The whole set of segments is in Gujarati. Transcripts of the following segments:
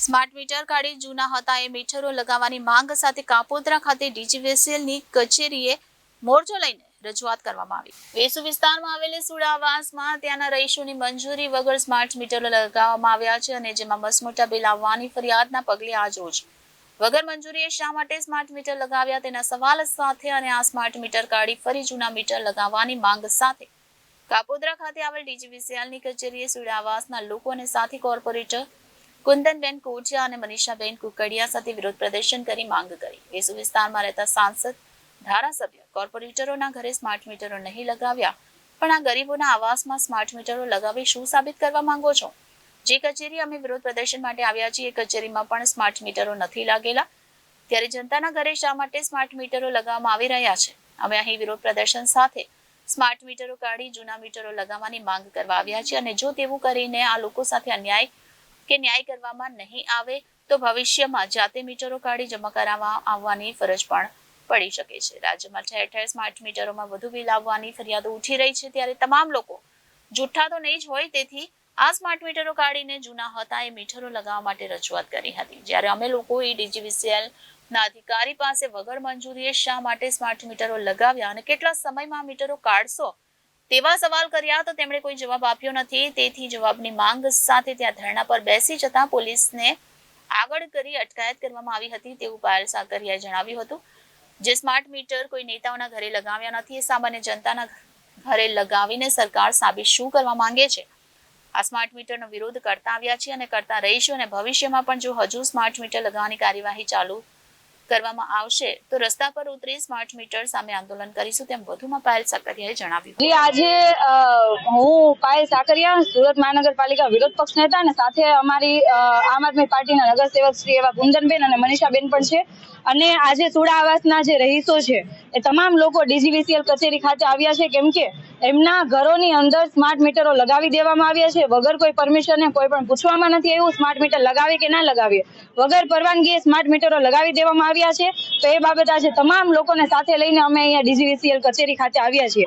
સ્માર્ટ મીટર કાઢી જૂના હતા એ મીટરો લગાવવાની માંગ સાથે કાપોદ્રા ખાતે ડીજીવીસીએલની કચેરીએ મોરચો લઈને રજૂઆત કરવામાં આવી. વેસુ વિસ્તારમાં આવેલી સુડાવાસમાં ત્યાંના રહીશોની મંજૂરી વગર સ્માર્ટ મીટરો લગાવવામાં આવ્યા છે અને જેમાં મસમોટા બિલ આવવાની ફરિયાદના પગલે આજ રોજ વગર મંજૂરીએ શા માટે સ્માર્ટ મીટર લગાવ્યા તેના સવાલ સાથે અને આ સ્માર્ટ મીટર કાઢી ફરી જૂના મીટર લગાવવાની માંગ સાથે કાપોદ્રા ખાતે આવેલ ડીજીવીસીએલની કચેરીએ સુડાવાસના લોકો અને સાથી કોર્પોરેટર કુંદનબેન કોચિયા અને મનીષાબેન કુકડિયા સાથે વિરોધ પ્રદર્શન કરી માંગ કરી. વેસુ વિસ્તારમાં રહેતા સાંસદ, ધારાસભ્ય, કોર્પોરેટરોના ઘરે સ્માર્ટ મીટરો નહીં લગાવ્યા. પણ આ ગરીબોના આવાસમાં સ્માર્ટ મીટરો લગાવી શું સાબિત કરવા માંગો છો? જે કચેરી અમે વિરોધ પ્રદર્શન માટે આવ્યા છીએ કચેરીમાં પણ સ્માર્ટ મીટરો નથી લાગેલા. ત્યારે જનતાના ઘરે શા માટે સ્માર્ટ મીટરો લગાવવામાં આવી રહ્યા છે? અમે અહીં વિરોધ પ્રદર્શન સાથે સ્માર્ટ મીટરો કાઢી જૂના મીટરો લગાવવાની માંગ કરવા આવ્યા છીએ અને જો તેવું કરીને આ લોકો સાથે અન્યાય કે ન્યાય કરવામાં નહીં આવે તો ભવિષ્યમાં જાતે મીટરો કાઢી જમા કરાવવા આવવાની ફરજ પણ પડી શકે છે. રાજ્યમાં ઠેર ઠેર સ્માર્ટ મીટરોમાં વધુ બિલ આવવાની ફરિયાદો ઉઠી રહી છે ત્યારે તમામ લોકો જૂઠા તો નહીં જ હોય તેથી આ સ્માર્ટ મીટરો કાઢીને જૂના હતા એ મીટરો લગાવવા માટે રજૂઆત કરી હતી. જ્યારે અમે લોકો એ ડીજીવીસીએલ ના અધિકારી પાસે વગર મંજૂરીએ શા માટે સ્માર્ટ મીટરો લગાવ્યા અને કેટલા સમયમાં મીટરો કાઢશો તેવા સવાલ કર્યા તો તેમણે કોઈ જવાબ આપ્યો નથી. તેથી જવાબની માંગ સાથે ત્યાં ધરણા પર બેસી જતા પોલીસને આગળ કરી અટકાયત કરવામાં આવી હતી તેવું પાયલ સાકરિયાએ જણાવ્યું હતું. જે સ્માર્ટ મીટર કોઈ નેતાઓના ઘરે લગાવ્યા નથી, એ સામાન્ય જનતાના ઘરે લગાવીને સરકાર સાબિત શું કરવા માંગે છે? આ સ્માર્ટ મીટરનો વિરોધ કરતા આવ્યા છે અને કરતા રહીશું અને ભવિષ્યમાં પણ જો હજુ સ્માર્ટ મીટર લગાવવાની કાર્યવાહી ચાલુ કરવામાં આવશે, તો રસ્તા પર ઉતરી સ્માર્ટ મીટર સામે આંદોલન કરીશું તેમ વધુમાં પાયલ સાકરિયાએ જણાવ્યું. આજે હું પાયલ સાકરિયા, સુરત મહાનગરપાલિકા વિરોધ પક્ષ નેતા અને સાથે અમારી આમ આદમી પાર્ટીના નગરસેવક શ્રી એવા ગુંજનબેન અને મનીષાબેન પણ છે. અને આજે સુડા આવાસના જે રહીશો છે, એ તમામ લોકો ડીજીવીસીએલ કચેરી ખાતે આવ્યા છે. કેમ કે એમના ઘરોની અંદર સ્માર્ટ મીટરો લગાવી દેવામાં આવ્યા છે. વગર કોઈ પરમિશને કોઈ પણ પૂછવામાં નથી આવ્યું સ્માર્ટ મીટર લગાવે કે ના લગાવીએ વગર પરવાનગીએ સ્માર્ટ મીટરો લગાવી દેવામાં આવ્યા છે. તો એ બાબત આજે તમામ લોકોને સાથે લઈને અમે અહીંયા ડીજીવીસીએલ કચેરી ખાતે આવ્યા છીએ.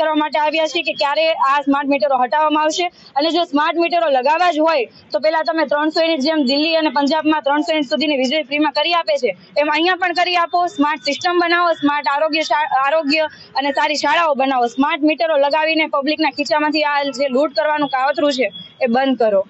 કરવા માટે આવ્યા છીએ કે ક્યારે આ સ્માર્ટ મીટરો હટાવવામાં આવશે. અને જો સ્માર્ટ મીટરો લગાવવા જ હોય, તો પેલા તમે ત્રણસો યુનિટ જેમ દિલ્હી અને પંજાબમાં ત્રણસો યુનિટ સુધીની વીજળી ફ્રીમાં કરી આપે છે. એમ અહીંયા પણ કરી આપો. સ્માર્ટ સિસ્ટમ બનાવો સ્માર્ટ આરોગ્ય આરોગ્ય અને સારી શાળાઓ બનાવો. સ્માર્ટ મીટરો લગાવીને પબ્લિકના ખીચામાંથી આ જે લૂંટ કરવાનું કાવતરું છે, એ બંધ કરો.